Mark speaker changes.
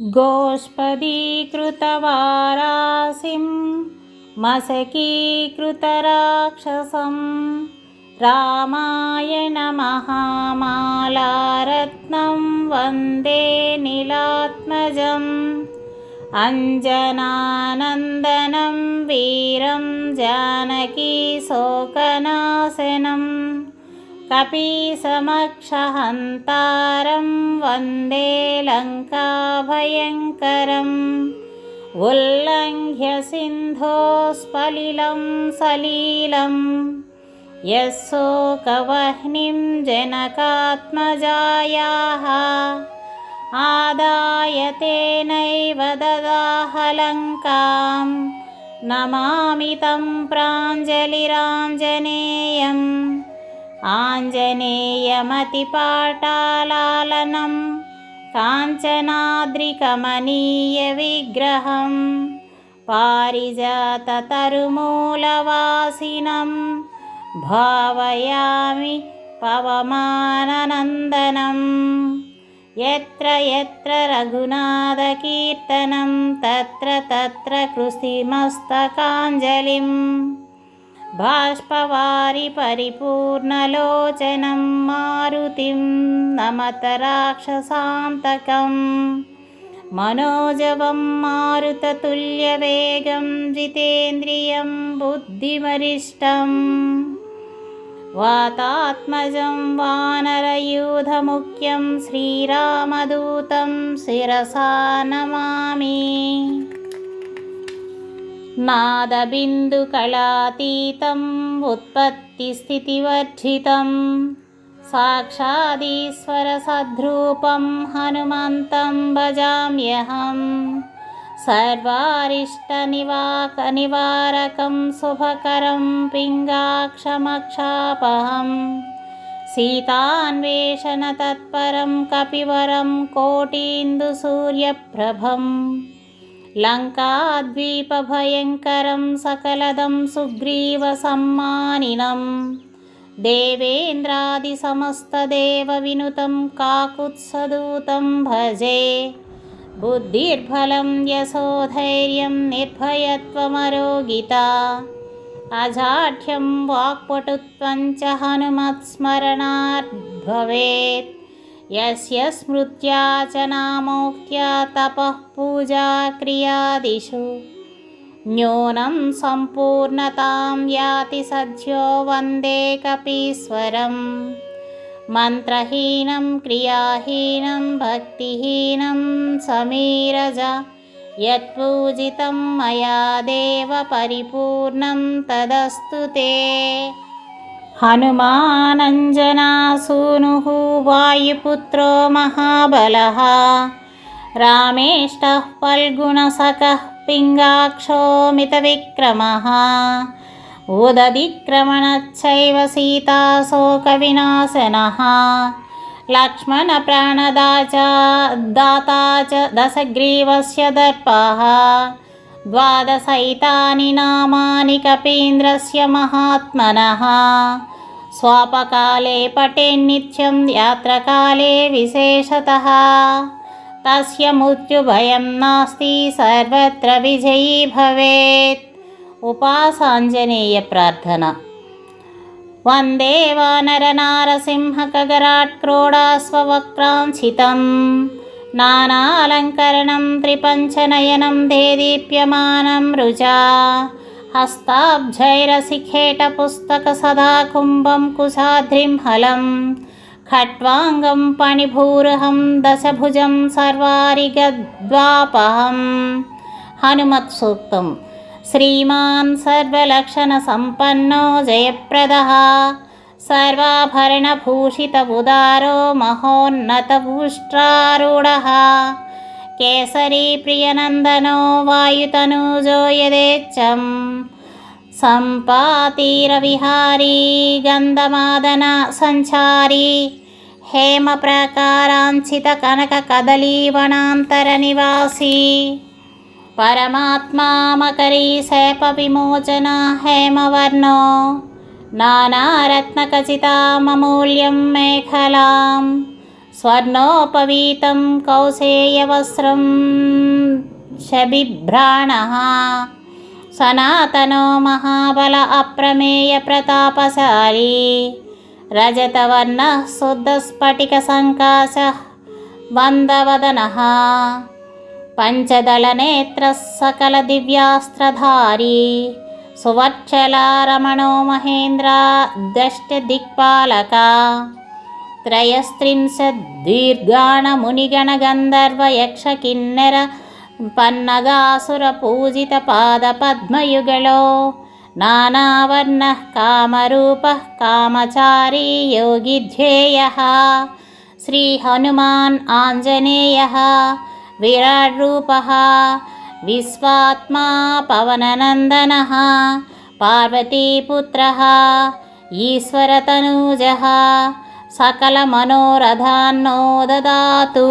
Speaker 1: गोष्पदीकृतवारासिं मशकीकृतराक्षसं रामायणमहामालारत्नं वन्दे नीलात्मजम् अञ्जनानन्दनं वीरं जानकीशोकनाशनम् कपीसमक्षहन्तारं वन्दे लङ्काभयङ्करम्। उल्लङ्घ्य सिन्धोस्पलिलं सलीलं। यशोकवह्निं जनकात्मजायाः। आदाय तेनैव ददाहलङ्कां नमामि तं प्राञ्जलिराञ्जनेयम् आञ्जनेयमतिपाटालालनं काञ्चनाद्रिकमनीयविग्रहं पारिजाततरुमूलवासिनं भावयामि पवमाननन्दनम् यत्र यत्र रघुनाथकीर्तनं तत्र तत्र कृषिमस्तकाञ्जलिम् బాష్పవారి పరిపూర్ణలోచనం మారుతిం నమత రాక్షసాంతకం. మనోజవం మారుతతుల్యవేగం జితేంద్రియం బుద్ధివరిష్టం వాతాత్మజం వానరయూధముఖ్యం శ్రీరామదూతం శిరసా నమామి. नादबिन्दुकलातीतम् उत्पत्तिस्थितिवर्जितं साक्षादीश्वरसद्रूपं हनुमन्तं भजाम्यहं सर्वारिष्टनिवाकनिवारकं शुभकरं पिङ्गाक्षमक्षापहं सीतान्वेषणतत्परं कपिवरं कोटीन्दुसूर्यप्रभम् लङ्काद्वीपभयङ्करं सकलदं सुग्रीवसम्मानिनं। देवेन्द्रादिसमस्तदेवविनुतं काकुत्सदूतं भजे। बुद्धिर्बलं यशोधैर्यं निर्भयत्वमरोगिता। अजाढ्यं वाक्पटुत्वं च हनुमत्स्मरणात् भवेत् यस्य स्मृत्या च नामोक्त्या तपः पूजा क्रियादिषु न्यूनं सम्पूर्णतां याति सद्यो वन्दे कपीश्वरं मन्त्रहीनं क्रियाहीनं भक्तिहीनं समीरज यत्पूजितं मया देव परिपूर्णं तदस्तु ते हनुमानञ्जनासूनुः वायुपुत्रो महाबलः रामेष्टः फल्गुणसखः पिङ्गाक्षो मितविक्रमः उदधिक्रमणच्छैव सीताशोकविनाशनः लक्ष्मणप्राणदा च दाता च दशग्रीवस्य दर्पः द्वादशैतानि नामानि कपीन्द्रस्य महात्मनः स्वापकाले पठेन्नित्यं यात्रकाले विशेषतः तस्य मृत्युभयं नास्ति सर्वत्र विजयी भवेत् उपासाञ्जनेयप्रार्थना वन्दे वानरनारसिंहकगराट्क्रोडास्ववक्राञ्छितं नानालङ्करणं त्रिपञ्चनयनं देदीप्यमानं रुजा हस्ताब्जैरसिखेटपुस्तकसदा कुम्भं कुशाद्रिं हलं खट्वाङ्गं पणिभूरहं दशभुजं सर्वारिगद्वापहं हनुमत्सूक्तं श्रीमान् सर्वलक्षणसम्पन्नो जयप्रदः కేసరీ ప్రియనందనో వాయుతనూజో యథేచ్ఛం. సంపాతీరవిహారీ గంధమాదన సంచారీ. హేమప్రకారాంచిత కనక కదలీవనాంతర నివాసీ. పరమాత్మా మకరీ శేప విమోచన హేమవర్ణో. నానారత్నకచితామమూల్యం మేఖలాం స్వర్ణోపవీతం కౌసేయవస్త్రం శబిభ్రాణ. సనాతనో మహాబల అప్రమేయ ప్రతాపశాలి. రజతవర్ణ శుద్ధస్ఫటిక సంకాశ వందవదన. పంచదళనేత్ర సకల దివ్యాస్త్రధారీ. సువర్చలారమణో మహేంద్ర దష్ట దిక్పాలక త్రయస్త్రింశద్దీర్ఘాణ మునిగణ గంధర్వ యక్ష కిన్నెర పన్నగాసుర పూజిత పాద పద్మయుగలో నానావర్ణ కామరూప కామచారీ యోగిధ్యేయ ಸಕಲ ಮನೋರಥಾನ್ನೋ ದದಾತು